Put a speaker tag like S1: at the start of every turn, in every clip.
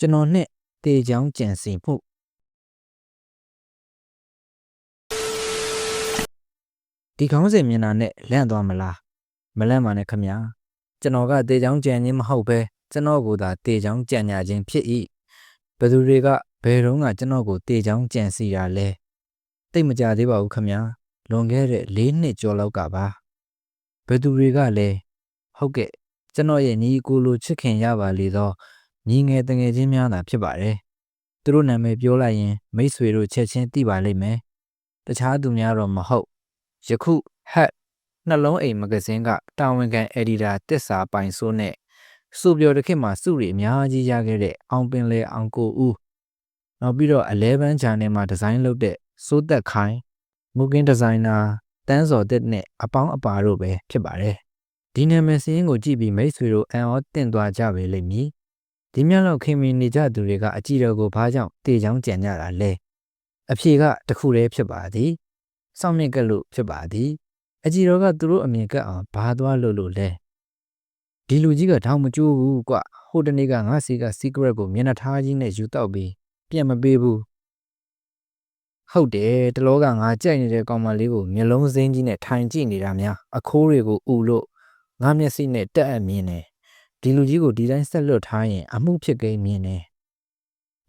S1: ကျွန်တော်နဲ့တေချောင်းကြံစီမှုဒီခေါင်းစဉ်မျက်နှာနဲ့လန့်သွားမလားမလန့်ပါနဲ့ခမညာကျွန်တော်ကတေချောင်းကြံခြင်းမဟုတ်ပဲကျွန်တော်ကိုသာတေချောင်းကြံညာခြင်းဖြစ်၏ဘယ်သူတွေကဘယ်တော့ကကျွန်တော်ကိုတေချောင်းကြံစီတာလဲတိတ်မကြသေးပါဘူးခမညာလွန်ခဲ့တဲ့၄နှစ်ကျော်လောက်ကပါဘယ်သူတွေကလဲဟုတ်ကဲ့ကျွန်တော်ရဲ့ညီကိုလိုချစ်ခင်ရပါလေတော့ ညီငယ်တငယ်ချင်းများသာဖြစ်ပါတယ်သူတို့နာမည်ပြောလိုက်ရင်မိတ်ဆွေတို့ချက်ချင်းသိပါလိမ့်မယ်တခြားသူများတော့မဟုတ်ယခုဟက်နှလုံးအိမ်မဂဇင်းကတာဝန်ခံအက်ဒီတာတက်စာပိုင်ဆိုးနဲ့စုပြောတစ်ခေတ်မှာစုရီအများကြီးရခဲ့တဲ့အောင်ပင်လေအောင်ကိုဦးနောက်ပြီးတော့11 channel မှာဒီဇိုင်းလုပ်တဲ့စိုးသက်ခိုင်မူကင်းဒီဇိုင်နာတန်းစော်တက်နဲ့အပေါင်းအပါတို့ပဲဖြစ်ပါတယ်ဒီနာမည်စရင်းကိုကြည့်ပြီးမိတ်ဆွေတို့အံ့ဩတင့်သွားကြပေလိမ့်မည် ဒီမြတ်လောက်ခင်မင်နေကြသူတွေကအကြည့်တော်ကိုဘာကြောင့်တေချောင်းကြံကြတာလဲအဖြေကတခုတည်းဖြစ်ပါသည်စောင့်မြင့်ကလို့ဖြစ်ပါသည်အကြည့်တော်ကသူတို့အမြင်ကပ်အောင်ဘာသွားလို့လို့လဲဒီလူကြီးကထောင်မကျိုးဘူးကွဟိုတနေ့ကငါစီက secret ကိုမျက်နှာထားကြီးနဲ့ယူတောက်ပြီးပြန်မပေးဘူးဟုတ်တယ်တလောကငါကြိုက်နေတဲ့ကောင်မလေးကိုမျက်လုံးစင်းကြီးနဲ့ထိုင်ကြည့်နေတာများအခိုးတွေကိုဥလို့ငါမျက်စိနဲ့တက်အပ်မြင်တယ် ဒီလူကြီးကိုဒီတိုင်းဆက်လွတ်ထားရင် အမှုဖြစ်ကိန်းမြင်တယ်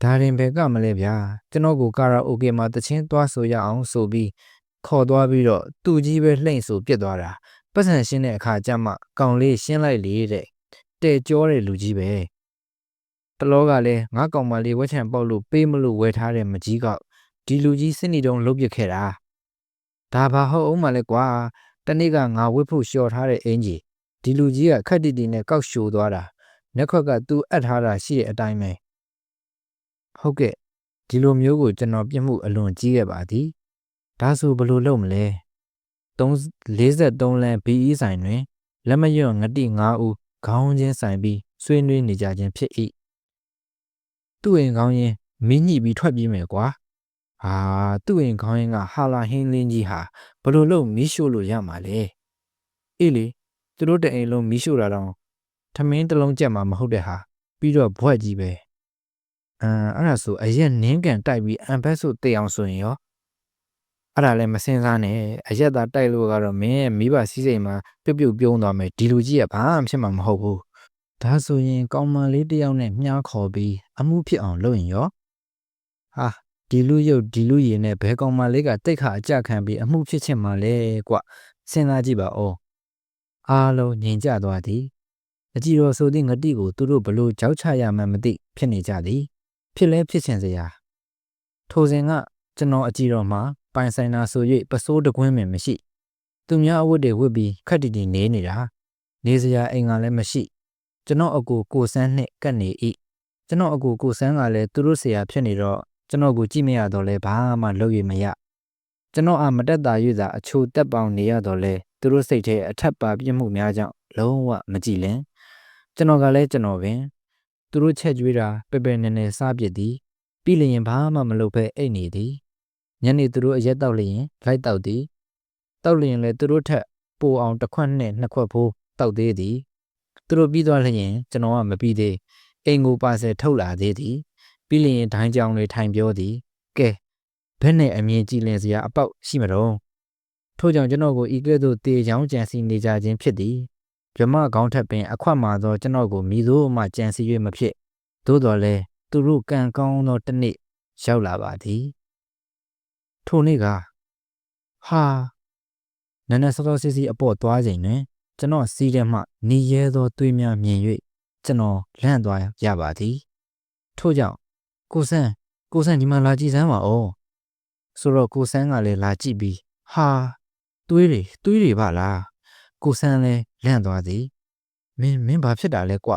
S1: ဒါရင်ဘယ်ကမလဲဗျာကျွန်တော်ကိုကာရာအိုကေမှာတချင်းသွားဆိုရအောင်ဆိုပြီးခေါ်သွားပြီးတော့သူ့ကြီးပဲလှိမ့်ဆိုပြစ်သွားတာပတ်စံရှင်းတဲ့အခါကျမှကောင်လေးရှင်းလိုက်လေတဲ့တဲ့ကြောတဲ့လူကြီးပဲတလောကလည်းငါကောင်မလေးဝက်ချံပေါက်လို့ပေးမလို့ဝယ်ထားတဲ့မကြီးကောက်ဒီလူကြီးစစ်နီတုံးလုတ်ပစ်ခဲ့တာဒါဘာဟုတ်အောင်မလဲကွာတနေ့ကငါဝစ်ဖို့လျှော်ထားတဲ့အင်ကြီး ဒီလူကြီးကခက်တီတီနဲ့ကောက်ရှိုးသွားတာနှက်ခွက်ကသူ့အပ်ထားတာရှိတဲ့အတိုင်းပဲဟုတ်ကဲ့ဒီလိုမျိုးကိုကျွန်တော်ပြစ်မှုအလွန်ကြီးခဲ့ပါသည်ဒါဆိုဘယ်လိုလုပ်မလဲ343လမ်း BE ဆိုင်တွင်လက်မရွံ့ငတိ9ဦးခေါင်းချင်းဆိုင်ပြီးဆွေးနွေးနေကြခြင်းဖြစ်၏သူ့အိမ်ခေါင်းရင်မင်းညှိပြီးထွက်ပြေးမယ်ကွာဟာသူ့အိမ်ခေါင်းရင်ကဟာလာဟင်းလင်းကြီးဟာဘယ်လိုလုပ်မီးရှို့လို့ရမှာလဲအေးလေ သူတို့တအိမ်လုံးမီးရှို့တာတော့ထမင်းတစ်လုံးကြက်မှာမဟုတ်တဲ့ဟာပြီးတော့ဘွက်ကြီးပဲအမ်အဲ့ဒါဆိုအရက်နင်းကန်တိုက်ပြီးအမ်ဘက်ဆိုတေအောင်ဆိုရင်ရောအဲ့ဒါလည်းမစင်စားနဲ့အရက်သာတိုက်လို့ကတော့မင်းရဲ့မိဘစီးစိမ်မှာပြုတ်ပြုတ်ပြုံးသွားမယ်ဒီလူကြီးကဘာမှဖြစ်မှာမဟုတ်ဘူးဒါဆိုရင်ကောင်မလေးတယောက်နဲ့မြားခေါ်ပြီးအမှုဖြစ်အောင်လုပ်ရင်ရောဟာဒီလူရုပ်ဒီလူရည်နဲ့ဘဲကောင်မလေးကတိတ်ခါအကြခံပြီးအမှုဖြစ်ချင်မှလဲကွစဉ်းစားကြည့်ပါဦး အားလုံးငြိမ်ကြသွားသည်အကြည်တော်ဆိုသည့်ငတိကိုသူတို့ဘလို့ကြောက်ချရမှန်းမသိဖြစ်နေကြသည် ဖြစ်လဲဖြစ်ချင်စရာထိုစဉ်ကကျွန်တော်အကြည်တော်မှာပိုင်ဆိုင်နာဆို၍ပစိုးတကွင်းပင်မရှိသူများအဝတ်တွေဝတ်ပြီးခက်တီတီနေနေတာနေစရာအိမ်ကလည်းမရှိကျွန်တော်အကူကိုဆန်းနဲ့ကတ်နေ၏ကျွန်တော်အကူကိုဆန်းကလည်းသူတို့ဆရာဖြစ်နေတော့ကျွန်တော်ကိုကြည့်မရတော့လဲဘာမှလုပ်ရမရကျွန်တော်အားမတက်တာ၍သာအချိုတက်ပေါင်နေရတော့လဲ သူတို့စိတ်ထဲအထက်ပါပြစ်မှုများကြောင့်လုံးဝမကြည်လင်ကျွန်တော်ကလည်းကျွန်တော်ပင်သူတို့ချက်ကျွေးတာပဲပဲနေနေစားပြစ်သည်ပြီးလျင်ဘာမှမလုပ်ဖဲအိတ်နေသည်ညနေသူတို့အရက်တောက်လျင်လိုက်တောက်သည်တောက်လျင်လည်းသူတို့ထက်ပိုအောင်တစ်ခွက်နဲ့နှစ်ခွက်ဖိုးတောက်သေးသည်သူတို့ပြီးသွားလျင်ကျွန်တော်ကမပြီးသေးအိမ်ကိုပါဆယ်ထုတ်လာသေးသည်ပြီးလျင်ဒိုင်းကြောင်တွေထိုင်ပြောသည်ကဲဘယ်နဲ့အမြင်ကြည့်လင်စရာအပေါက်ရှိမတော့ ထို့ကြောင့်ကျွန်တော်ကိုဤကဲ့သို့တေချောင်းကြံစီနေကြခြင်းဖြစ်သည်မြမကောင်းထက်ပင်အခွတ်မှာသောကျွန်တော်ကိုမိသို့မှကြံစီ၍မဖြစ်သို့တော်လဲသူတို့ကံကောင်းသောတစ်နေ့ရောက်လာပါသည်ထိုနေ့ကဟာနနစောစောစီစီအပေါ်သွားချိန်တွင်ကျွန်တော်စီးထဲမှနေရဲသောသွေးများမြင်၍ကျွန်တော်လန့်သွားရပါသည်ထို့ကြောင့်ကိုဆန်းကိုဆန်းဒီမှာလာကြည့်စမ်းပါဦးဆိုတော့ကိုဆန်းကလည်းလာကြည့်ပြီးဟာ သွေးတွေသွေးတွေပါလားကိုဆန်းလည်းလန့်သွားသည်မင်းမင်းဘာဖြစ်တာလဲကွ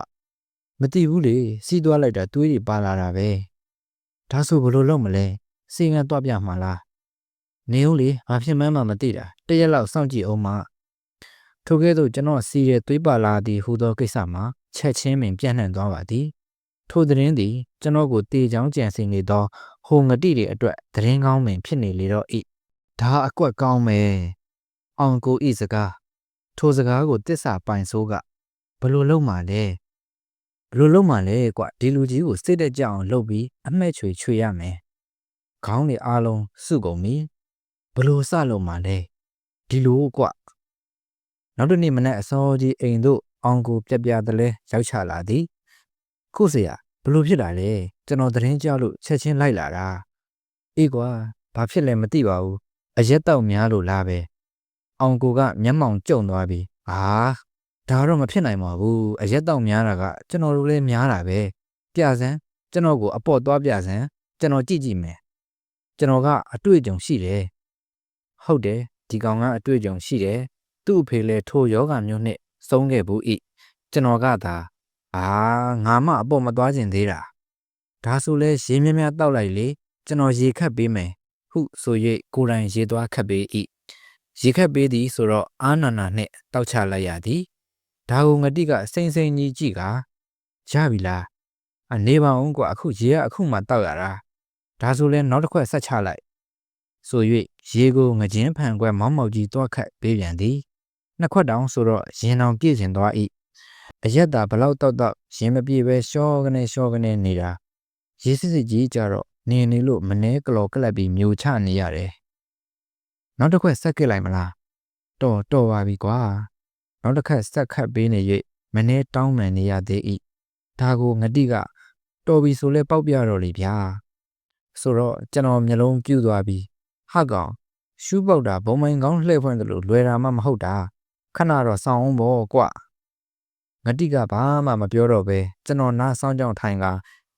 S1: မသိဘူးလေစီးသွားလိုက်တာသွေးတွေပါလာတာပဲဒါဆိုဘလို့လုပ်မလဲစေငန်းတော့ပြမှာလားနေဦးလေဘာဖြစ်မှန်းမှမသိတာတရက်လောက်စောင့်ကြည့်အောင်မထိုကဲ့သို့ကျွန်တော်စီးရဲသွေးပါလာသည်ဟူသောကိစ္စမှာချက်ချင်းပင်ပြန့်နှံ့သွားပါသည်ထိုသတင်းသည်ကျွန်တော်ကိုတေချောင်းကြံစည်နေသောဟိုငတိတွေအတွက်သတင်းကောင်းပင်ဖြစ်နေလေတော့ဤဒါအကွက်ကောင်းမယ် အောင်ကိုဤစကားထိုစကားကိုတစ္ဆာပိုင်ဆိုးကဘလို့လုံးမှလဲဘဘယ်လိုလုပ်မှလဲကွာဒီလူကြီးကိုစိတ်တက်ကြအောင်လုပ်ပြီးအမှဲ့ချွေချွေရမယ်ခေါင်းတွေအားလုံးစုကုန်ပြီဘယ်လိုစလုပ်မှလဲဒီလိုကွာနောက်တစ်နေ့မနက်အစောကြီးအိမ်တို့အောင်ကိုပြက်ပြတလဲရောက်ချလာသည်ခုစရာဘယ်လိုဖြစ်တာလဲကျွန်တော်သတင်းကြောက်လို့ချက်ချင်းလိုက်လာတာအေးကွာဘာဖြစ်လဲမသိပါဘူးအရက်တောက်များလို့လားပဲ အောင်ကိုကမျက်မှောင်ကျုံသွားပြီအာဒါတော့မဖြစ်နိုင်ပါဘူးအရက်တောက်များတာကကျွန်တော်တို့လည်းများတာပဲပြစမ်းကျွန်တော်ကိုအပေါ့သွားပြစမ်းကျွန်တော်ကြည့်ကြည့်မယ်ကျွန်တော်ကအတွေ့အကြုံရှိတယ်ဟုတ်တယ်ဒီကောင်ကအတွေ့အကြုံရှိတယ်သူ့အဖေလည်းထိုယောဂမျိုးနဲ့ဆုံးခဲ့ဘူးဤကျွန်တော်ကသာအာငါမှအပေါ့မသွားခြင်းသေးတာဒါဆိုလဲရေမြမြတောက်လိုက်လေကျွန်တော်ရေခတ်ပေးမယ်ဟုဆို၍ကိုယ်တိုင်ရေသွားခတ်ပေး၏ ရေခတ်ပေးသည်ဆိုတော့အာနာနာနှင့်တောက်ချလိုက်ရသည်ဒါကိုငတိကစိမ့်စိမ့်ကြီးကြည့်ကရပြီလားအနေပါအောင်ကွာအခုရေကအခုမှတောက်ရတာဒါဆိုလဲနောက်တစ်ခွက်ဆက်ချလိုက်ဆို၍ရေကိုငကျင်းဖန်ခွက်မောင်းမောက်ကြီးတွားခတ်ပေးပြန်သည်နှစ်ခွက်တောင်ဆိုတော့ရင်အောင်ပြည့်စင်သွား၏အရက်တာဘလောက်တောက်တောက်ရင်မပြေပဲရှော့ကနေရှော့ကနေနေတာရေစစ်စစ်ကြီးကြတော့နေနေလို့မနှဲကလော်ကလပ်ပြီးမျိုးချနေရတယ် နောက်တစ်ခွက်ဆက်ကစ်လိုက်မလားတော်တော်ပါပြီကွာနောက်တစ်ခက်ဆက်ခတ်ပေးနေ၍မနှဲတောင်းမှန်နေရသေး၏ဒါကိုငတိကတော်ပြီဆိုလဲပေါက်ပြတော့လေဗျာဆိုတော့ကျွန်တော်မျိုးလုံးပြူသွားပြီဟာကောင်ရှူးပေါက်တာဘုံမိုင်ကောင်းလှည့်ဖွင့်တယ်လို့လွယ်တာမှမဟုတ်တာခဏတော့ဆောင်းအောင်ပေါ့ကွငတိကဘာမှမပြောတော့ပဲကျွန်တော်နားဆောင်းကြောင်ထိုင်က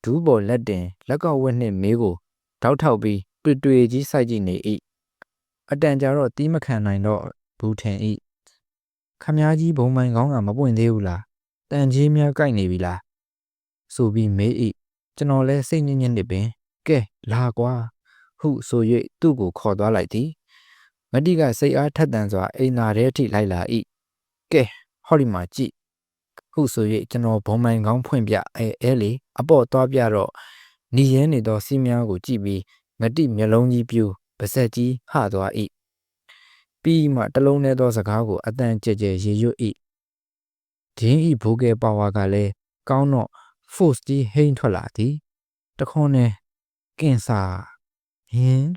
S1: ဒူးပေါ်လက်တင်လက်ကောက်ဝက်နှင့်မေးကိုတောက်ထောက်ပြီးတွေ့တွေ့ကြီးစိုက်ကြည့်နေ၏ အတန်ကြာတော့တီးမခံနိုင်တော့ဘူးထင်၏ခမားကြီးဘုံမိုင်ကောင်းကမပွင့်သေးဘူးလားတန်ကြီးများကြိုက်နေပြီလားဆိုပြီးမေး၏ကျွန်တော်လဲစိတ်ညစ်ညစ်နေပင်ကဲလာကွာဟုဆို၍သူ့ကိုခေါ်သွားလိုက်သည်မတိကစိတ်အားထက်သန်စွာအိမ်သာထဲထိလိုက်လာ၏ကဲဟောဒီမှာကြည့်ဟုဆို၍ကျွန်တော်ဘုံမိုင်ကောင်းဖွင့်ပြအဲအဲလေအပေါ့သွားပြတော့နီရဲနေသောစီးများကိုကြည့်ပြီးငတိမျက်လုံးကြီးပြူ ပါဆက်ကြီးဟသွား၏ပြီးမှတလုံးနဲ့သောစကားကိုအတန်ကြဲကြဲရေရွတ်၏ဒင်းဤဘိုးကဲပါဝါကလည်းကောင်းတော့ force ကြီးဟိမ့်ထွက်လာသည်တခွန်းနဲ့ကင်ဆာဟင်း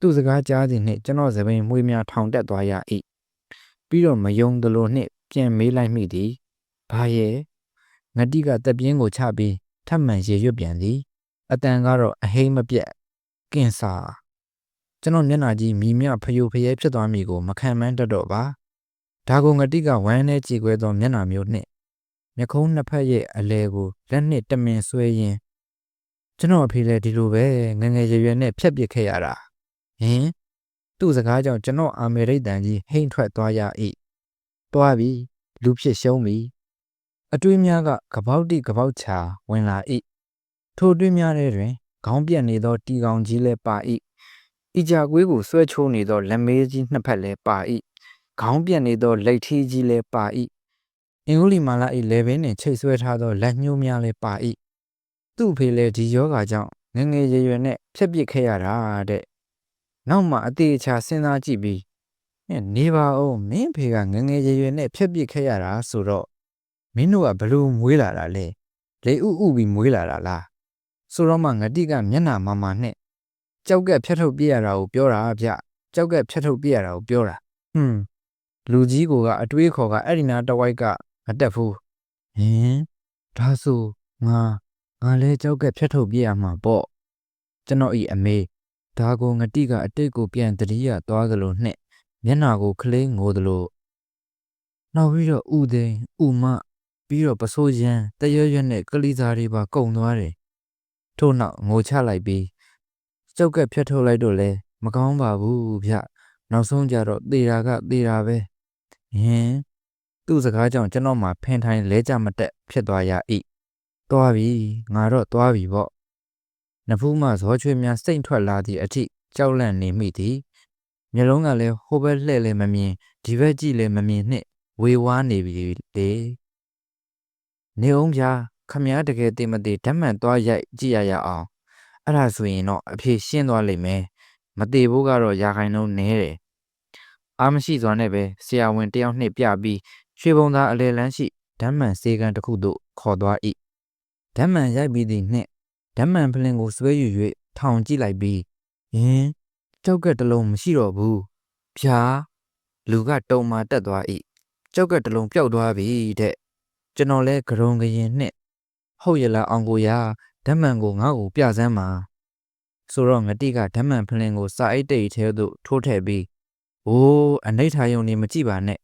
S1: သူ့စကားကြားစဉ်နှင့်ကျွန်တော်သပင်မွေးများထောင်တက်သွားရ၏ပြီးတော့မယုံသလိုနှင့်ပြန်မေးလိုက်မိသည်ဘာရဲ့ငတိကတက်ပြင်းကိုချပြီးထပ်မံရေရွတ်ပြန်သည်အတန်ကတော့အဟိမ့်မပြတ်ကင်ဆာ ကျွန်တော်မျက်နှာကြီးမီမြဖယိုဖယဲဖြစ်သွားမိကိုမခံမန်းတတ်တော့ပါဒါကိုငတိကဝမ်းနဲ့ကြည်ခွဲသောမျက်နှာမျိုးနှင့်မျက်ခုံးနှစ်ဖက်ရဲ့အလဲကိုလက်နှင့်တမင်ဆွဲရင်းကျွန်တော်အဖေလည်းဒီလိုပဲငငယ်ရွယ်ရွယ်နဲ့ဖြတ်ပစ်ခဲ့ရတာဟင်သူ့စကားကြောင့်ကျွန်တော်အာမေရိတ်တန်ကြီးဟိမ့်ထွက်သွားရ၏တွားပြီလူဖြစ်ရှုံးပြီအတွေးများကကပောက်တိကပောက်ချာဝင်လာ၏ထိုတွေးများထဲတွင်ခေါင်းပြက်နေသောတီကောင်ကြီးလည်းပါ၏ ဤကြကွေးကိုဆွဲချိုးနေသောလက်မေးကြီးနှစ်ဖက်လည်းပါ၏ခေါင်းပြက်နေသောလက်ထီးကြီးလည်းပါ၏အင်္ဂုလိမာလာ၏လေဘင်းနှင့်ချိတ်ဆွဲထားသောလက်ညှိုးများလည်းပါ၏သူ့ဖေလည်းဒီယောဂါကြောင့်ငငယ်ရွယ်ရွယ်နဲ့ဖြက်ပစ်ခဲ့ရတာတဲ့နောက်မှအသေးချာစဉ်းစားကြည့်ပြီးနေပါဦးမင်းဖေကငငယ်ရွယ်ရွယ်နဲ့ဖြက်ပစ်ခဲ့ရတာဆိုတော့မင်းတို့ကဘလို့မွေးလာတာလဲလေဥဥပြီးမွေးလာတာလားဆိုတော့မှငတိကမျက်နှာမာမာနဲ့ ကြောက်ကက်ဖြတ်ထုတ်ပြရတာကိုပြောတာဗျကြောက်ကက်ဖြတ်ထုတ်ပြရတာကိုပြောတာဟွန်းလူကြီးကအတွေးခေါ်ကအဲ့ဒီနာတဝိုက်ကမတက်ဘူးဟင်ဒါဆိုငါငါလဲကြောက်ကက်ဖြတ်ထုတ်ပြရမှာပေါ့ကျွန်တော်ဤအမေဒါကိုငတိကအတိတ်ကိုပြန်တတိယသွားသလိုနှင့်မျက်နာကိုခလေးငိုသလိုနောက်ပြီးတော့ဥသိန်းဥမပြီးတော့ပစိုးရန်တရွရွနဲ့ကလေးစားတွေပါကုံသွားတယ်ထို့နောက်ငိုချလိုက်ပြီး ကြောက်ကက်ဖြတ်ထုတ်လိုက်တော့လဲမကောင်းပါဘူးဗျနောက်ဆုံးကြတော့သေတာကသေတာပဲဟင်သူ့စကားကြောင့်ကျွန်တော်မှဖင်ထိုင်လဲကြမတက်ဖြစ်သွားရ၏သွားပြီငါတော့သွားပြီပေါ့နဖူးမှဇောချွေးများစိတ်ထွက်လာသည့်အထိကြောက်လန့်နေမိသည်မျက်လုံးကလည်းဟိုဘက်လှဲ့လည်းမမြင်ဒီဘက်ကြည့်လည်းမမြင်နှင့်ဝေဝါးနေပြီလေနေအောင်ဗျာခမည်းတကယ်တင်မသေးဓာတ်မှန်သွားရိုက်ကြည့်ရရအောင် အဲ့ဒါဆိုရင်တော့အဖြေရှင်းသွားလိမ့်မယ်မသေးဘူးကတော့ရာခိုင်နှုန်းနည်းတယ်အားမရှိစွာနဲ့ပဲဆရာဝန်တယောက်နှစ်ပြပြီးရွှေဘုံသားအလဲလန်းရှိဓာတ်မှန်စေကန်တစ်ခုသို့ခေါ်သွား၏ဓာတ်မှန်ရိုက်ပြီးသည့်နှင့်ဓာတ်မှန်ဖလင်ကိုဆွဲယူ၍ထောင်ကြည့်လိုက်ပြီးယင်းကြောက်ကက်တစ်လုံးမရှိတော့ဘူးဖြာလူကတုံမာတက်သွား၏ကြောက်ကက်တစ်လုံးပျောက်သွားပြီတဲ့ကျွန်တော်လဲဂရုံကရင်နှင့်ဟုတ်ရလားအောင်ကိုရ ဓာတ်မှန်ကိုငါ့ကိုပြစမ်းပါဆိုတော့ငတိကဓာတ်မှန်ဖလင်ကိုစာအိတ်တိတ်ထဲသို့ထိုးထည့်ပြီးအိုးအနိဋ္ဌာယုံနေမကြည့်ပါနဲ့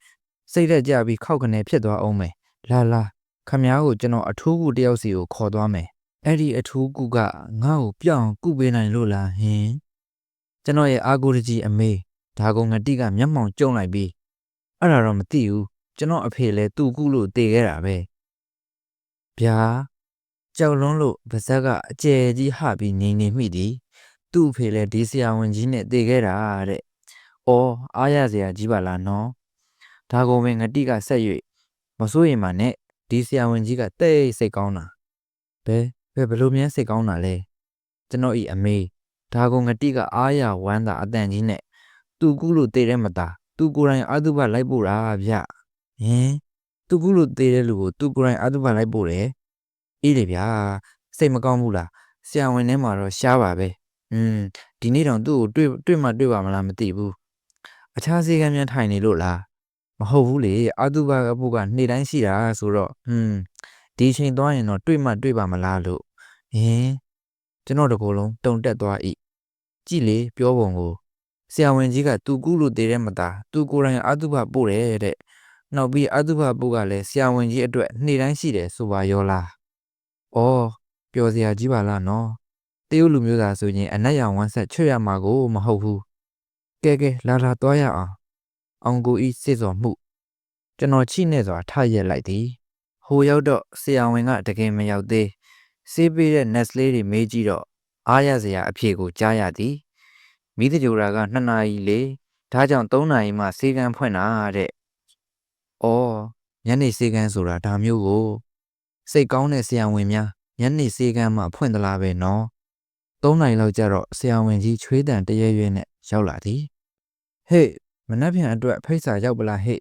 S1: စိတ်သက်ကြပြီးခောက်ကနေဖြစ်သွားအောင်မယ်လာလာခမ ्या ကိုကျွန်တော်အထူးကူတယောက်စီကိုခေါ်သွားမယ်အဲ့ဒီအထူးကူကငါ့ကိုပြောင်းကုပေးနိုင်လို့လားဟင်ကျွန်တော်ရဲ့အာကိုတကြီးအမေဒါကုံငတိကမျက်မှောင်ကျုံလိုက်ပြီးအဲ့ဒါတော့မသိဘူးကျွန်တော်အဖေလဲသူ့ကုလို့တည်ခဲ့တာပဲဗျာ ကြောက်လွန်းလို့ဗဇက်ကအကျယ်ကြီးဟပြီးငိမ့်နေမိသည်သူ့အဖေလဲဒီဆရာဝန်ကြီးနဲ့တည်ခဲ့တာတဲ့။အော်အားရစရာကြီးပါလားနော်။ဒါကုံပင်ငတိကဆက်၍မစိုးရင်ပါနဲ့ဒီဆရာဝန်ကြီးကတိတ်စိတ်ကောင်းတာ။ဘယ်ဘယ်ဘလို့များစိတ်ကောင်းတာလဲ။ကျွန်တော်ဤအမေဒါကုံငတိကအားရဝမ်းသာအတန်ကြီးနဲ့သူ့ကုလို့တည်တဲ့မသားသူကိုယ်တိုင်အတုပလိုက်ပို့တာဗျ။ဟင်သူကုလို့တည်တဲ့လူကိုသူကိုယ်တိုင်အတုပလိုက်ပို့တယ်။ အေးလေဗျာစိတ်မကောင်းဘူးလား။ဆရာဝန်ထဲမှာတော့ရှားပါပဲ။อืมဒီနေ့တောင်သူ့ကိုတွေ့တွေ့မှတွေ့ပါမလားမသိဘူးအခြားစီကံများထိုင်နေလို့လားမဟုတ်ဘူးလေအတုပအပုကနေ့တိုင်းရှိတာဆိုတော့ဟွန်းဒီချိန်သွားရင်တော့တွေ့မှတွေ့ပါမလားလို့ဟင်ကျွန်တော်တကူလုံးတုံတက်သွား၏ကြည်လေပြောပုံကိုဆရာဝန်ကြီးကသူကူးလို့တည်တဲ့မသားသူကိုယ်တိုင်အတုပပို့တယ်တဲ့နောက်ပြီးအတုပပို့ကလည်းဆရာဝန်ကြီးအတွက်နေ့တိုင်းရှိတယ်ဆိုပါရောလား ဩပျော်စရာကြီးပါလားနော်တရုတ်လူမျိုးသားဆိုရင်အနက်ရောင်ဝမ်းဆက်ချွတ်ရမှာကိုမဟုတ်ဘူးကဲကဲလာလာသွားရအောင်အောင်ကိုဤစစ်စော်မှုကျွန်တော်ချိနဲ့စွာထရက်လိုက်သည်ဟိုရောက်တော့ဆရာဝန်ကတကယ်မရောက်သေးစေးပေးတဲ့ Nestle တွေမေးကြည့်တော့အားရစရာအဖြေကိုကြားရသည်မိသကြိုရာက2နာရီလေဒါကြောင့်3နာရီမှစေကန်းဖွင့်တာတဲ့။အော်ညနေစေကန်းဆိုတာဒါမျိုးကို စိတ်ကောင်းတဲ့ဆရာဝန်များညနေစေကန်းမှဖွင့်သလားပဲနော်။3နာရီလောက်ကျတော့ဆရာဝန်ကြီးချွေးတန်တရဲရဲနဲ့ရောက်လာသည်ဟေ့မနှက်ဖြန်အတွက်ဖိတ်စာရောက်ပလားဟေ့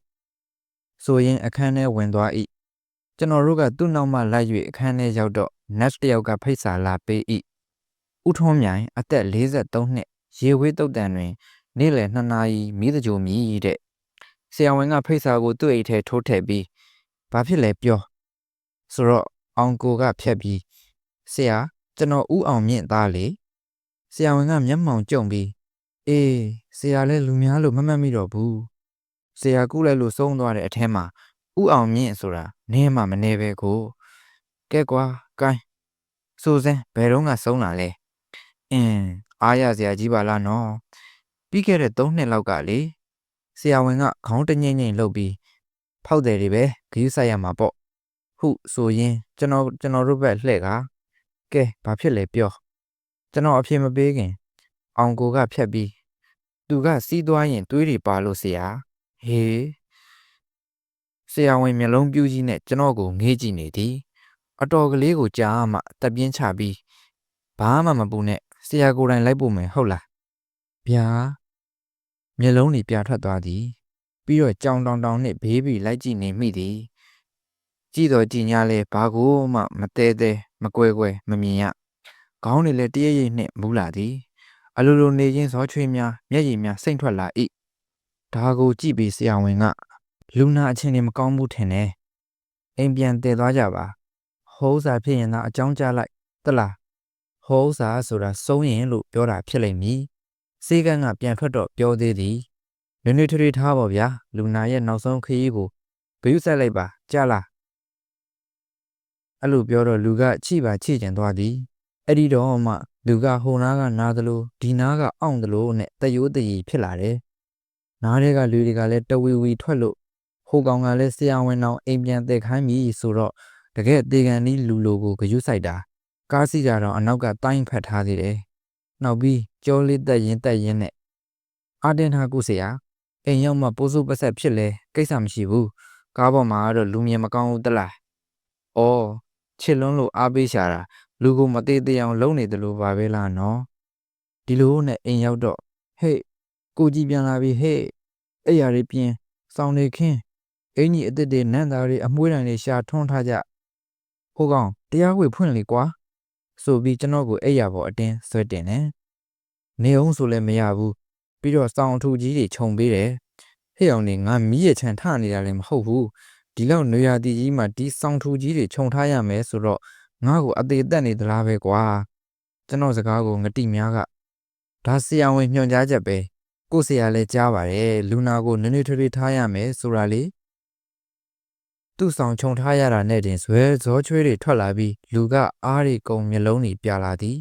S1: ဆိုရင်အခန်းထဲဝင်သွား၏ကျွန်တော်တို့ကသူ့နောက်မှလိုက်၍အခန်းထဲရောက်တော့ nurse တယောက်ကဖိတ်စာလာပေး၏ဥထုံးမြိုင်အသက်43နှစ်ရေဝေးတုတ်တန်တွင် နေ့လယ်2နာရီမိသကြိုမြည်တဲ့ဆရာဝန်ကဖိတ်စာကိုသူ့အိတ်ထဲထိုးထည့်ပြီးဘာဖြစ်လဲပြော ဆိုတော့အောင်ကိုကဖြတ်ပြီးဆရာကျွန်တော်ဥအောင်မြင့်သားလေဆရာဝန်ကမျက်မှောင်ကျုံပြီးအေးဆရာလည်းလူများလို့မမှတ်မိတော့ဘူးဆရာကုလိုက်လို့ဆုံးသွားတဲ့အထဲမှာဥအောင်မြင့်ဆိုတာနင်းမှမနေပဲကိုကဲကွာကိုင်းဆိုစမ်းဘယ်တော့ကဆုံးလာလဲအင်းအားရစရာကြီးပါလားနော်ပြီးခဲ့တဲ့၃နှစ်လောက်ကလေဆရာဝန်ကခေါင်းတငိမ့်ငိမ့်လှုပ်ပြီးဖောက်တယ်တွေပဲဂရုစိုက်ရမှာပေါ့ ဟုဆိုရင်ကျွန်တော်ကျွန်တော်တို့ဘက်လှဲ့ကကဲဘာဖြစ်လဲပြောကျွန်တော်အဖြေမပေးခင် အောင်ကိုကဖြတ်ပြီးသူကစီးသွားရင်သွေးတွေပါလို့ဆရာဟေးဆရာဝန်မျက်လုံးပြူးကြီးနဲ့ကျွန်တော်ကိုငေးကြည့်နေသည်အတော်ကလေးကိုကြားမှတက်ပြင်းချပြီးဘာမှမပူနဲ့ဆရာကိုယ်တိုင်လိုက်ပို့မယ်ဟုတ်လားဗျာမျက်လုံးတွေပြထွက်သွားသည် ပြီးတော့ကြောင်တောင်တောင်နဲ့ဘေးဘီလိုက်ကြည့်နေမိသည် ကြည့်တော့ကြည်ညာလဲဘာကိုမှမတဲတဲမကွဲကွဲမမြင်ရခေါင်းတွေလည်းတရရိပ်နှင့်မူးလာသည်အလိုလိုနေချင်းဇောချွေးများမျက်ရည်များစိမ့်ထွက်လာ၏ဒါကိုကြည့်ပြီးဆရာဝန်ကလူနာအချင်းတွေမကောင်းဘူးထင်တယ်အိမ်ပြန်တည်သွားကြပါဟိုးစာဖြစ်ရင်သာအကြောင်းကြားလိုက်တလားဟိုးစာဆိုတာစုံးရင်လို့ပြောတာဖြစ်လိမ့်မည်စေကန်းကပြန်ထွက်တော့ပြောသေးသည်နွေနွေထွေထွေထားပါဗျာလူနာရဲ့နောက်ဆုံးခရီးကိုဘယူဆက်လိုက်ပါကြားလား အဲ့လိုပြောတော့လူကချိပါချိကျင်သွားသည်အဲ့ဒီတော့မှလူကဟိုနားကနားသလိုဒီနားကအောင့်သလိုနဲ့တယိုးတရီဖြစ်လာတယ်။နားတွေကလူတွေကလည်းတဝီဝီထွက်လို့ဟိုကောင်ကလည်းဆရာဝန်တော်အိမ်ပြန်တက်ခိုင်းပြီဆိုတော့တကယ်အသေးခံဒီလူလိုကိုဂယုစိုက်တာကားစီကြတော့အနောက်ကတိုင်းဖတ်ထားသေးတယ်။နောက်ပြီးကြောလေးတက်ရင်တက်ရင်နဲ့အာတင်ထားကုဆရာအိမ်ရောက်မှပိုးစိုးပဆက်ဖြစ်လဲကိစ္စမရှိဘူး။ကားပေါ်မှာတော့လူမြင်မကောင်းဘူးတလား။အော် ချစ်လွန်းလို့အားပေးရှာတာလူကိုမသေးသေးအောင်လုံနေတယ်လို့ပါပဲလားနော်ဒီလိုနဲ့အိမ်ရောက်တော့ဟေ့ကိုကြီးပြန်လာပြီဟေ့အဲ့ရတွေပြင်စောင်းနေခင်းအင်ကြီးအစ်စ်တွေနန်းသားတွေအမွှေးတံတွေရှာထွန်းထားကြဟိုကောင်တရားဝေဖွင့်လေကွာဆိုပြီးကျွန်တော်ကိုအိပ်ရပေါ်အတင်းဆွဲတင်တယ်နေအောင်ဆိုလည်းမရဘူးပြီးတော့စောင်းအထူကြီးတွေခြုံပေးတယ်ဟဲ့အောင်နေငါမီးရချန်ထနေတာလည်းမဟုတ်ဘူး ဒီလောက်နွေရာသီကြီးမှာဒီစောင်းထူကြီးတွေခြုံထားရမယ်ဆိုတော့ငါ့ကိုအသေးသက်နေသလားပဲကွာကျွန်တော်စကားကိုငတိများကဒါဆရာဝန်ညွှန်ကြားချက်ပဲကို့ဆရာလည်းကြားပါတယ်လူနာကိုနွေ့နွေ့ထွေးထွေးထားရမယ်ဆိုတာလေသူ့ဆောင်ခြုံထားရတာနဲ့တင်ဇွဲဇောချွေးတွေထွက်လာပြီးလူကအားရီကုံမျက်လုံးတွေပြလာသည်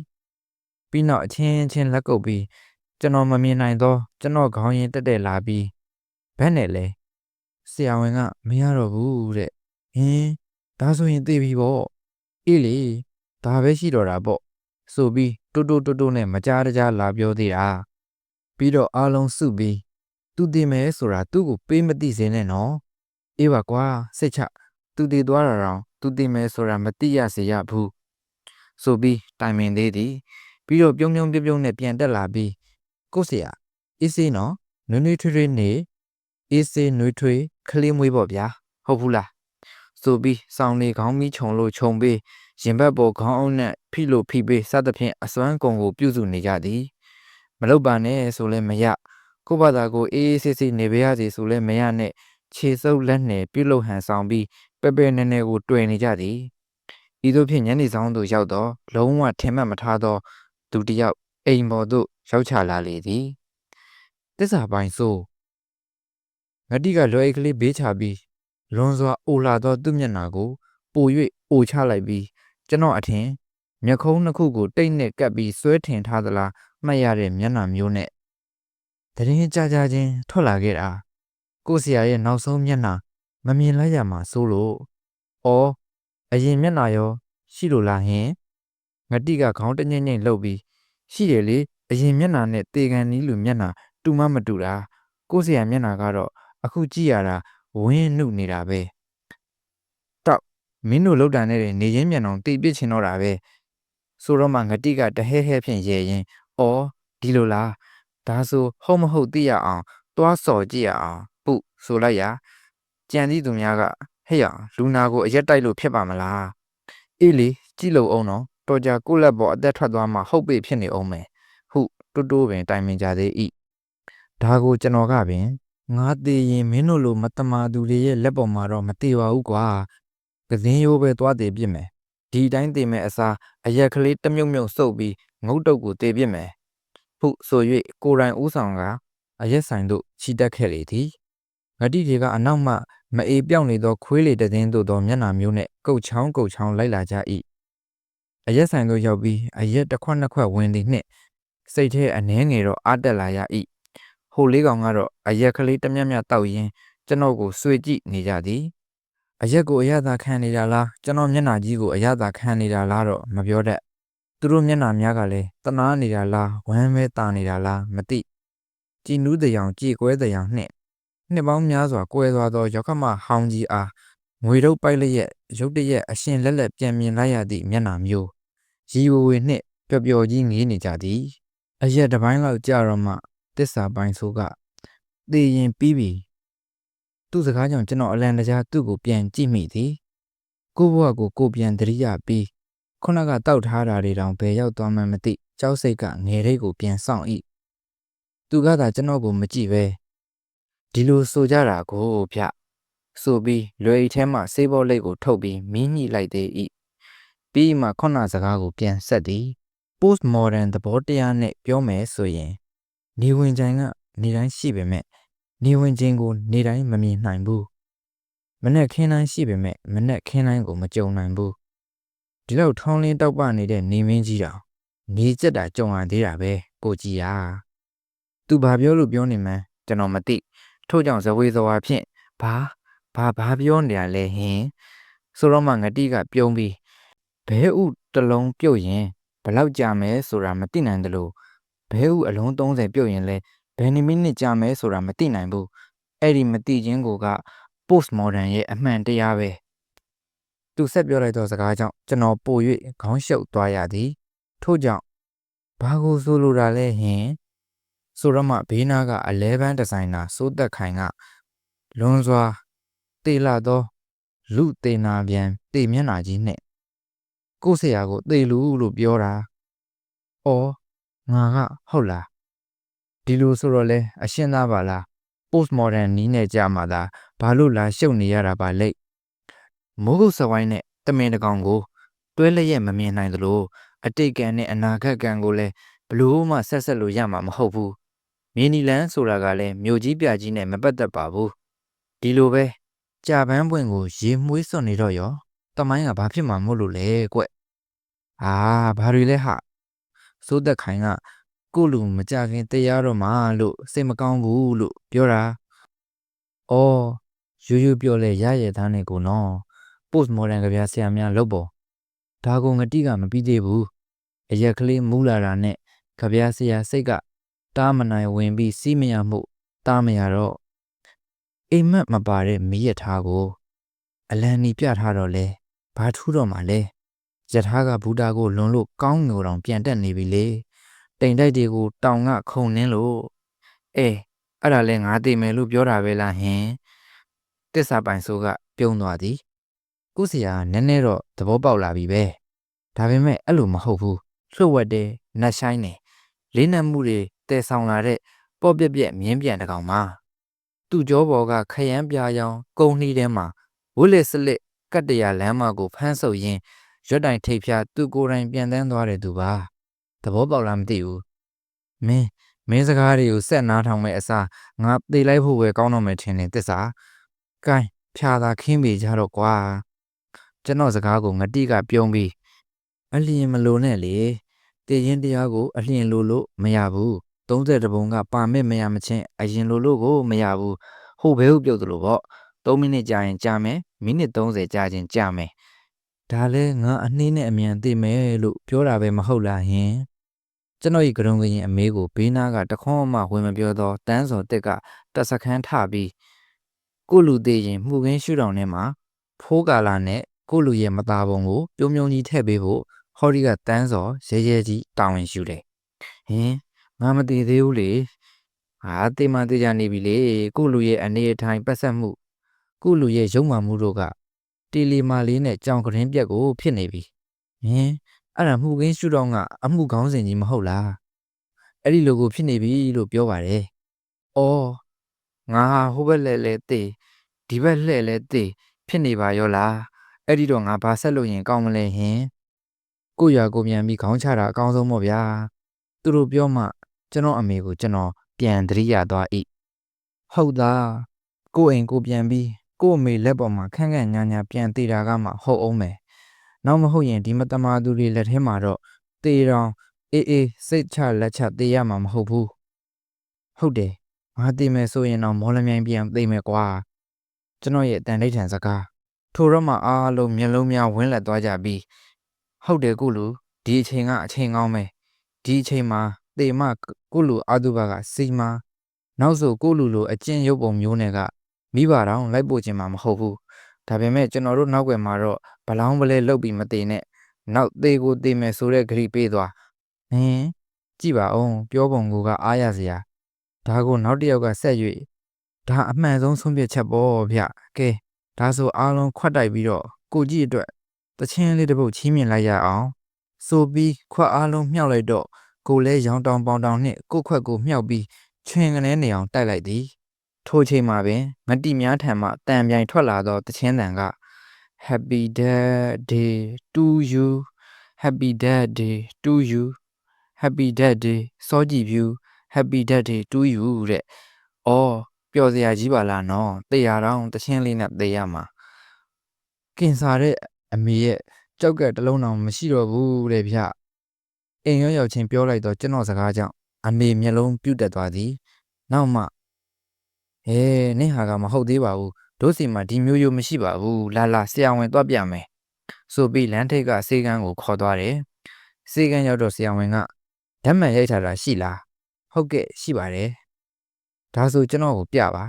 S1: ပြီးနောက်အချင်းချင်းလက်ကုပ်ပြီးကျွန်တော်မမြင်နိုင်တော့ကျွန်တော်ခေါင်းရင်းတက်တက်လာပြီးဘက်နဲ့လဲ ဆရာဝန်ကမရတော့ဘူးတဲ့ဟင်းဒါဆိုရင်သိပြီပေါ့အေးလေဒါပဲရှိတော့တာပေါ့ဆိုပြီးတူတူတူတူနဲ့မကြားတကြားလာပြောသေးတာပြီးတော့အားလုံးစုပြီးသူတည်မယ်ဆိုတာသူ့ကိုပေးမသိစေနဲ့နော်အေးပါကွာစိတ်ချသူတည်သွားတာတော့သူတည်မယ်ဆိုတာမသိရစေရဘူးဆိုပြီးတိုင်ပင်သေးသည်ပြီးတော့ပြုံးပြုံးပြုံးပြုံးနဲ့ပြန်တက်လာပြီးကို့ဆရာအေးစေးနော်နွေးနွေးထွေးထွေးနေ အေးစေးနွေးထွေးခလေးမွေးပေါ့ဗျာဟုတ်ဘူးလားဆိုပြီးစောင်းလေးခေါင်းမီးခြုံလို့ခြုံပေးရင်ဘတ်ပေါ်ခေါင်းအုပ်နဲ့ဖိလို့ဖိပေးစသဖြင့်အစွမ်းကုန်ကိုပြုစုနေကြသည် မလုပ်ပါနဲ့ဆိုလဲမရကိုယ့်ဘာသာကိုအေးအေးဆေးဆေးနေပါရစေဆိုလဲမရနဲ့ခြေစုပ်လက်နယ်ပြုတ်လုဟန်ဆောင်ပြီးပဲပဲနဲနဲကိုတွေ့နေကြသည်ဤသို့ဖြင့်ညနေဆောင်သို့ရောက်တော့လုံးဝထင်မှတ်မထားသောသူတစ်ယောက်အိမ်ပေါ်သို့ရောက်ချလာလေသည်တစ္ဆာပိုင်းဆို ငတိကလွယ်အိတ်ကလေးဘေးချပြီးလွန်စွာအိုလာသောသူ့မျက်နှာကိုပို၍အိုချလိုက်ပြီးကျွန်တော်အထင်မျက်ခုံးနှစ်ခုကိုတိတ်နဲ့ကပ်ပြီးဆွဲထင်ထားသလားမှတ်ရတဲ့မျက်နှာမျိုးနဲ့တရင်ကြကြချင်းထွက်လာခဲ့တာကိုဆရာရဲ့နောက်ဆုံးမျက်နှာမမြင်လိုက်ရမှာစိုးလို့အော်အရင်မျက်နှာရော ရှိလို့လားဟင်ငတိကခေါင်းတညိမ့်ညိမ့်လှုပ်ပြီးရှိတယ်လေအရင်မျက်နှာနဲ့တေကန်နီးလူမျက်နှာတူမမတူတာကိုဆရာမျက်နှာကတော့ အခုကြည့်ရတာဝင်းနှုတ်နေတာပဲတောက်မင်းတို့လောက်တန်နဲ့နေရင်းမြန်အောင်တိပစ်ချင်တော့တာပဲဆိုတော့မှငတိကတဟဲဟဲဖြင့်ရဲရင်အော်ဒီလိုလားဒါဆိုဟုတ်မဟုတ်သိရအောင်သွားစော်ကြည့်ရအောင်ပုဆိုလိုက်ရကြံသည့်သူများကဟဲ့ရလူနာကိုအရက်တိုက်လို့ဖြစ်ပါမလားအေးလေကြည့်လို့အောင်တော့တော်ကြကိုလက်ပေါ်အသက်ထွက်သွားမှဟုတ်ပေဖြစ်နေအောင်မယ်ဟုတိုးတိုးပင်တိုင်ပင်ကြသေး၏ဒါကိုကျွန်တော်ကပင် ငါသေးရင်မင်းတို့လိုမတမာသူတွေရဲ့လက်ပေါ်မှာတော့မသေးပါဘူးကွာကစင်းရိုးပဲသွားတည်ပြစ်မယ်ဒီတိုင်းတည်မဲ့အစားအရက်ကလေးတမြုပ်မြုပ်စုပ်ပြီးငုတ်တုတ်ကိုတည်ပြစ်မယ်ဟုဆို၍ကိုရိုင်ဦးဆောင်ကအရက်ဆိုင်သို့ခြိတက်ခဲ့လေသည်ငတိတွေကအနောက်မှမအေးပြောင်းနေသောခွေးလေတည်င်းသို့သောမျက်နှာမျိုးနဲ့ကုတ်ချောင်းကုတ်ချောင်းလိုက်လာကြ၏အရက်ဆိုင်သို့ရောက်ပြီးအရက်တစ်ခွက်နှစ်ခွက်ဝင်သည်နှင့်စိတ်ထဲအနှဲငယ်တော့အားတက်လာရ၏ ဟိုလေးကောင်ကတော့အရက်ကလေးတမျက်မျက်တောက်ရင်းကျွန်တော်ကိုဆွေကြည့်နေကြသည်အရက်ကိုအရသာခံနေတာလားကျွန်တော်မျက်နှာကြီးကိုအရသာခံနေတာလားတော့မပြောတတ်သူတို့မျက်နှာများကလည်းတနာနေတာလားဝမ်းမဲတာနေတာလားမသိကြည်နူးတဲ့ရောင်ကြည်ကွဲတဲ့ရောင်နှင့်နှစ်ပေါင်းများစွာကွဲသွားသောရောက်ခမဟောင်းကြီးအားငွေတော့ပိုက်လျက်ရုတ်တရက်အရှင်လက်လက်ပြန်မြင်လိုက်ရသည့်မျက်နှာမျိုးရီဝဝေနှင့်ပျော်ပျော်ကြီးငေးနေကြသည်အရက်တစ်ပိုင်းလောက်ကြာတော့မှ တစ္ဆာပိုင်းဆိုးကသေရင်ပြီးပြီသူ့စကားကြောင့်ကျွန်တော်အလန်တကြားသူ့ကိုပြန်ကြည့်မိသည်ကိုဘွားကိုကိုပြန်တရိယာပြီးခုနကတောက်ထားတာတွေတောင်ဘယ်ရောက်သွားမှမသိကြောက်စိတ်ကငယ်လေးကိုပြန်ဆောင်၏သူကသာကျွန်တော်ကိုမကြည့်ပဲဒီလိုဆိုကြတာကိုဗျဆိုပြီးလွယ်အိတ်ထဲမှဆေးဘောလိတ်ကိုထုတ်ပြီးမင်းညှိလိုက်သေး၏ပြီးမှခုနစကားကိုပြန်ဆက်သည် post modern သဘောတရားနဲ့ပြောမယ်ဆိုရင် နေဝင်ချိုင်ကနေတိုင်းရှိပေမဲ့နေဝင်ချင်းကိုနေတိုင်းမမြင်နိုင်ဘူးမနဲ့ခင်းတိုင်းရှိပေမဲ့မနဲ့ခင်းတိုင်းကိုမကြုံနိုင်ဘူးဒီလောက်ထောင်းလင်းတောက်ပနေတဲ့နေမင်းကြီးတောင်နေကြက်တာကြုံရသေးတာပဲကိုကြီးရာသူဘာပြောလို့ပြောနေမှန်းကျွန်တော်မသိထို့ကြောင့်ဇဝေဇဝါဖြင့်ဘာဘာဘာပြောနေရလဲဟင်ဆိုတော့မှငတိကပြုံးပြီးဘဲဥတလုံးပြုတ်ရင်ဘလောက်ကြာမယ်ဆိုတာမသိနိုင်တယ်လို့ ဘဲဥအလုံး30ပြုတ်ရင်လဲဘယ်နှမိနစ်ကြာမယ်ဆိုတာမသိနိုင်ဘူးအဲ့ဒီမသိခြင်းကိုက post modern ရဲ့အမှန်တရားပဲသူဆက်ပြောလိုက်သောစကားကြောင့်ကျွန်တော်ပို၍ခေါင်းရှုပ်သွားရသည်ထို့ကြောင့်ဘာကိုဆိုလိုတာလဲဟင်ဆိုတော့မှဘေးနာကအလဲပန်းဒီဇိုင်နာစိုးသက်ခိုင်ကလွန်စွာတေလာသောလူတေနာပြန်တေမျက်နာကြီးနှင့်ကို့ဆရာကိုသေလူလို့ပြောတာ။အော် ငါကဟုတ်လားဒီလိုဆိုတော့လဲအရှင်းသားပါလား post modern နီးနဲ့ကြာမှသာဘာလို့လာရှုပ်နေရတာပါလိမ့်မိုးကုတ်စဝိုင်းနဲ့တမင်တကောင်ကို တွဲလျက်မမြင်နိုင်သလိုအတိတ်ကံနဲ့အနာဂတ်ကံကိုလည်းဘလို့မှဆက်ဆက်လို့ရမှာမဟုတ်ဘူးမီနီလန်ဆိုတာကလည်းမြို့ကြီးပြကြီးနဲ့မပတ်သက်ပါဘူးဒီလိုပဲကြာပန်းပွင့်ကိုရေမွှေးစွန့်နေတော့ရောတမိုင်းကဘာဖြစ်မှာမို့လို့လဲကွအာဘာတွေလဲဟာ စိုးသက်ခိုင်ကကို့လူမကြခင်တရားတော့မှလို့စိတ်မကောင်းဘူးလို့ပြောတာ။အော်ရိုးရိုးပြောလဲရရသားနဲ့ကိုနော် post modern ကြပြဆရာများလုပ်ပေါ်ဒါကိုငတိကမပြီးသေးဘူးအရက်ကလေးမူးလာတာနဲ့ကြပြဆရာစိတ်ကတားမနိုင်ဝင်ပြီးစီးမရမှုတားမရတော့အိမ်မက်မပါတဲ့မီးရထားကို အလံနီပြထားတော့လဲဘာထူးတော့မှလဲ ယထာကဘူတာကိုလွန်လို့ကောင်းငိုတောင်ပြန်တက်နေပြီလေတိမ်တိုက်တွေကိုတောင်ကခုံနှင်းလို့အေးအဲ့ဒါလဲငါသိမယ်လို့ပြောတာပဲလားဟင်တစ္ဆာပိုင်ဆိုးကပြုံးသွားသည်ကုဆရာနည်းနည်းတော့သဘောပေါက်လာပြီပဲဒါပေမဲ့အဲ့လိုမဟုတ်ဘူးလှုပ်ဝက်တယ်နတ်ဆိုင်တယ်လေးနက်မှုတွေတဲဆောင်လာတဲ့ပေါ့ပြက်ပြက်မြင်းပြန်တကောင်မှာသူ့ကြောပေါ်ကခရမ်းပြားရောင်ကုန်းနှီးထဲမှာဝစ်လက်စလစ်ကတ်တရာလမ်းမကိုဖမ်းဆုပ်ရင်း ရွက်တိုင်ထိပ်ဖြာသူ့ကိုယ်တိုင်ပြန်တန်းသွားတယ်သူပါသဘောပေါက်လားမသိဘူးမင်းမင်းစကားတွေကိုစက်နားထောင်မဲ့အစားငါသေလိုက်ဖို့ပဲကောင်းတော့မယ်ထင်တယ်တစ္ဆာကဲဖြာသာခင်းပေကြတော့ကွာကျွန်တော်စကားကိုငတိကပြုံးပြီးအလျင်မလိုနဲ့လေတည်ရင်တရားကိုအလျင်လိုလို့မရဘူး30တပုံကပါမစ်မရမချင်းအရင်လိုလို့ကိုမရဘူးဟိုဘဲဟုပြုတ်တယ်လို့ပေါ့3မိနစ်ကြာရင်ကြာမယ်မိနစ်30ကြာရင်ကြာမယ် ဒါလဲငါအနှင်းနဲ့အမြန်သိမယ်လို့ပြောတာပဲမဟုတ်လားဟင်ကျွန်တော်ဤကရုံကရင်အမေးကိုဘေးနားကတခွန်းမှဝင်မပြောတော့တန်းစော်တက်ကတက်စခန်းထပြီးကိုလူသေးရင်မှုခင်းရှူတောင်ထဲမှာဖိုးကာလာနဲ့ကိုလူရဲ့မသားပုံကိုပြုံးပြုံးကြီးထည့်ပေးဖို့ဟော်ဒီကတန်းစော်ရဲရဲကြီးတာဝန်ယူတယ်ဟင်ငါမတည်သေးဘူးလေဟာတေမတေကြနေပြီလေကိုလူရဲ့အနေအထိုင်ပတ်ဆက်မှုကိုလူရဲ့ရုံမှမှုတို့က တီလီမာလေးနဲ့ကြောင်ကရင်ပြက်ကိုဖြစ်နေပြီဟင်အဲ့ဒါမှုခင်းရှူတော့ကအမှုကောင်းစဉ်ကြီးမဟုတ်လားအဲ့ဒီလိုကိုဖြစ်နေပြီလို့ပြောပါတယ်အော်ငါဟာဟိုဘက်လဲလဲတေးဒီဘက်လှဲ့လဲတေးဖြစ်နေပါရောလားအဲ့ဒီတော့ငါဘာဆက်လို့ရင်ကောင်းမလဲဟင်ကိုရွာကိုပြန်ပြီးခေါင်းချတာအကောင်းဆုံးပေါ့ဗျာသူတို့ပြောမှကျွန်တော်အမေကိုကျွန်တော်ပြန်သတိရသွား၏ဟုတ်သားကိုအိမ်ကိုပြန်ပြီး ကို့အမေလက်ပေါ်မှာခန့်ခန့်ညာညာပြန်သေးတာကမှဟုတ်အောင်မယ်နောက်မဟုတ်ရင်ဒီမတမာသူတွေလက်ထဲမှာတော့တေတောင်အေးအေးစိတ်ချလက်ချတေးရမှာမဟုတ်ဘူးဟုတ်တယ်ငါတေးမယ်ဆိုရင်တော့မော်လမြိုင်ပြန်တေးမယ်ကွာကျွန်တော်ရဲ့အတန်ဒိဋ္ဌံစကားထိုတော့မှအားလုံးမျက်လုံးများဝင်းလက်သွားကြပြီးဟုတ်တယ်ကုလူဒီအချိန်ကအချိန်ကောင်းပဲဒီအချိန်မှာတေမကုလူအာတုဘကစီမာနောက်ဆိုကုလူလိုအကျင့်ရုပ်ပုံမျိုးနဲ့က မိဘတောင်လိုက်ပို့ခြင်းမှာမဟုတ်ဘူးဒါပေမဲ့ကျွန်တော်တို့နောက်ွယ်မှာတော့ဘလောင်းပလဲလုတ်ပြီးမသေးနဲ့နောက်သေးကိုသေးမယ်ဆိုတဲ့ဂရိပေးသွားဟင်းကြည့်ပါဦးပြောပုံကအားရစရာဒါကိုနောက်တစ်ယောက်ကဆက်၍ဒါအမှန်ဆုံးဆုံးဖြတ်ချက်ပေါ့ဗျကဲဒါဆိုအားလုံးခွတ်တိုက်ပြီးတော့ကိုကြီးအတွက်တချင်းလေးတစ်ပုတ်ချီးမြှင့်လိုက်ရအောင်ဆိုပြီးခွက်အားလုံးမြှောက်လိုက်တော့ကိုလဲရောင်တောင်ပေါင်တောင်နှင့်ကိုခွက်ကိုမြှောက်ပြီးချွင်ကနေနေအောင်တိုက်လိုက်သည် ထိုချိန်မှာပင်ငတိများထံမှတံပြိုင်ထွက်လာသောတချင်းတန်က Happy birthday to you Happy birthday to you Happy birthday စောကြည့်ဖြူ Happy birthday to you တဲ့။အော်ပျော်စရာကြီးပါလားနော်။တေးရတော့တချင်းလေးနဲ့တေးရမှာ။ကင်ဆာတဲ့အမေရဲ့ကြောက်ကတလုံးတောင်မရှိတော့ဘူးတဲ့ဗျ။အိမ်ရောက်ရောက်ချင်းပြောလိုက်တော့ကျွန်တော်စကားကြောင့်အမေမျက်လုံးပြုတ်တက်သွားသည်။နောက်မှ ဟဲနင့်ဟာကမဟုတ်သေးပါဘူးတို့စီမှာဒီမျိုးရိုးမရှိပါဘူးလာလာဆရာဝန်သွားပြမယ်ဆိုပြီးလမ်းထိပ်ကစေကန်းကိုခေါ်သွားတယ်စေကန်းရောက်တော့ဆရာဝန်ကဓာတ်မှန်ရိုက်ထားတာရှိလားဟုတ်ကဲ့ရှိပါတယ်ဒါဆိုကျွန်တော်ကိုပြပါ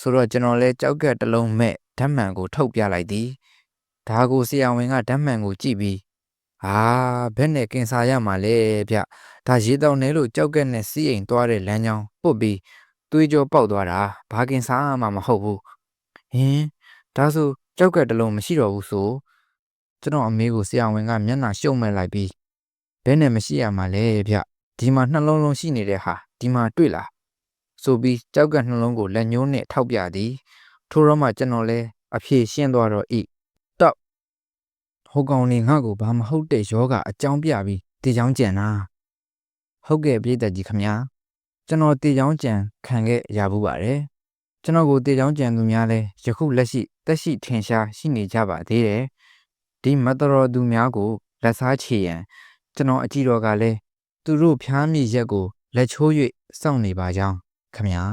S1: ဆိုတော့ကျွန်တော်လဲကြောက်ကက်တစ်လုံးမဲ့ဓာတ်မှန်ကိုထုတ်ပြလိုက်သည်ဒါကိုဆရာဝန်ကဓာတ်မှန်ကိုကြည့်ပြီးဟာဘယ်နဲ့ကင်ဆာရမှာလဲဗျဒါရေတောင်နေလို့ကြောက်ကက်နဲ့စီးအိမ်သွားတဲ့လမ်းကြောင်းပုတ်ပြီး သွေးကြောပေါက်သွားတာဘာကင်စားမှမဟုတ်ဘူးဟင်းဒါဆိုကြောက်ကက်တလုံးမရှိတော့ဘူးဆိုကျွန်တော်အမေကိုဆရာဝန်ကမျက်နှာရှုံမဲ့လိုက်ပြီးဘဲနဲ့မရှိရမှာလဲဗျဒီမှာနှလုံးလုံးရှိနေတဲ့ဟာဒီမှာတွေ့လားဆိုပြီးကြောက်ကနှလုံးကိုလက်ညှိုးနဲ့ထောက်ပြသည်ထိုတော့မှကျွန်တော်လဲအဖြေရှင်းသွားတော့ဤတော့ဟိုကောင်လေးငါ့ကိုဘာမဟုတ်တဲ့ယောဂအကြောင်းပြပြီးတေချောင်းကြံတာဟုတ်ကဲ့ပြည်သက်ကြီးခမညာ ကျွန်တော်တေချောင်းကြံခံခဲ့ရဘူးပါတယ်ကျွန်တော်ကိုတေချောင်းကြံသူများလဲယခုလက်ရှိတက်ရှိထင်ရှားရှိနေကြပါသေးတယ်ဒီမတတော်သူများကိုလက်စားချေရန်ကျွန်တော်အကြည့်တော်ကလည်းသူတို့ဖျားမိရက်ကိုလက်ချိုး၍စောင့်နေပါကြောင်းခမညာ